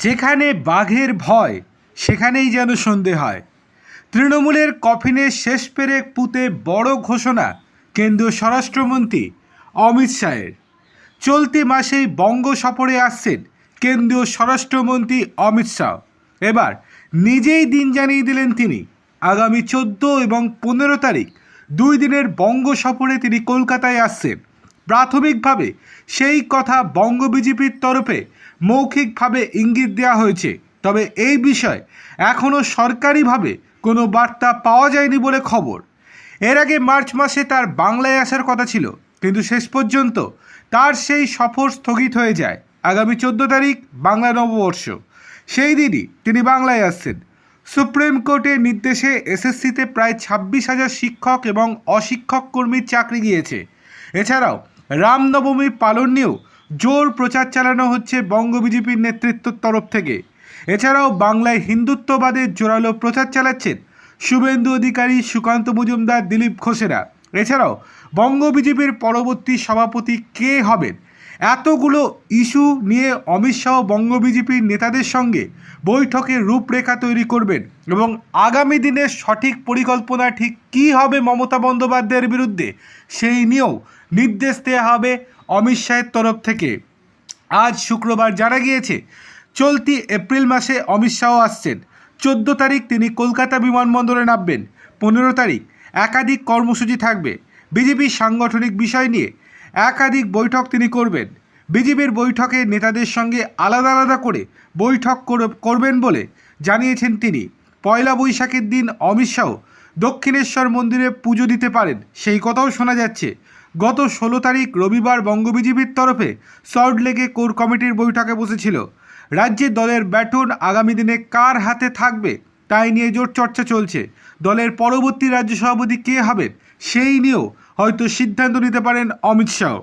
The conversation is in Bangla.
যেখানে বাঘের ভয়, সেখানেই যেন সন্ধে হয়। তৃণমূলের কফিনে শেষ পেরে পুঁতে বড় ঘোষণা কেন্দ্রীয় স্বরাষ্ট্রমন্ত্রী অমিত শাহের। চলতি মাসেই বঙ্গ সফরে আসছেন কেন্দ্রীয় স্বরাষ্ট্রমন্ত্রী অমিত শাহ। এবার নিজেই দিন জানিয়ে দিলেন তিনি, আগামী চোদ্দ এবং পনেরো তারিখ দুই দিনের বঙ্গ সফরে তিনি কলকাতায় আসছেন। প্রাথমিকভাবে সেই কথা বঙ্গ বিজেপির তরফে মৌখিকভাবে ইঙ্গিত দেওয়া হয়েছে। তবে এই বিষয়ে এখনও সরকারিভাবে কোনো বার্তা পাওয়া যায়নি বলে খবর। এর আগে মার্চ মাসে তার বাংলায় আসার কথা ছিল, কিন্তু শেষ পর্যন্ত তার সেই সফর স্থগিত হয়ে যায়। আগামী চোদ্দ তারিখ বাংলা নববর্ষ। সেই দিনই তিনি বাংলায় আসছেন। সুপ্রিম কোর্টের নির্দেশে এসএসসিতে প্রায় ছাব্বিশ হাজার শিক্ষক এবং অশিক্ষক কর্মীর চাকরি গিয়েছে। এছাড়াও রামনবমী পালন নিয়েও জোর প্রচার চালানো হচ্ছে বঙ্গ বিজেপির নেতৃত্বর তরফ থেকে। এছাড়াও বাংলায় হিন্দুত্ববাদের জোরালো প্রচার চালাচ্ছেন শুভেন্দু অধিকারী, সুকান্ত মজুমদার, দিলীপ ঘোষেরা। এছাড়াও বঙ্গ বিজেপির পরবর্তী সভাপতি কে হবেন? এতগুলো ইস্যু নিয়ে অমিত শাহ বঙ্গ বিজেপির নেতাদের সঙ্গে বৈঠকে রূপরেখা তৈরি করবেন এবং আগামী দিনের সঠিক পরিকল্পনা ঠিক কী হবে মমতা বন্দ্যোপাধ্যায়ের বিরুদ্ধে সেই নিয়েও নির্দেশ দেওয়া হবে অমিত শাহের তরফ থেকে। আজ শুক্রবার জানা গিয়েছে, চলতি এপ্রিল মাসে অমিত শাহ আসছেন। চোদ্দ তারিখ তিনি কলকাতা বিমানবন্দরে নামবেন। পনেরো তারিখ একাধিক কর্মসূচি থাকবে। বিজেপির সাংগঠনিক বিষয় নিয়ে একাধিক বৈঠক তিনি করবেন। বিজেপির বৈঠকে নেতাদের সঙ্গে আলাদা আলাদা করে বৈঠক করে- করবেন বলে জানিয়েছেন তিনি। পয়লা বৈশাখের দিন অমিত শাহ দক্ষিণেশ্বর মন্দিরে পুজো দিতে পারেন। সেই কথাও শোনা যাচ্ছে। গত ষোলো তারিখ রবিবার বঙ্গ বিজেপির তরফে সল্টলেকে কোর কমিটির বৈঠকে বসেছিল। রাজ্যের দলের ব্যাটন আগামী দিনে কার হাতে থাকবে তাই নিয়ে জোর চর্চা চলছে। দলের পরবর্তী রাজ্য সভাপতি কে হবেন সেই নিয়েও হয়তো সিদ্ধান্ত নিতে পারেন অমিত শাহ।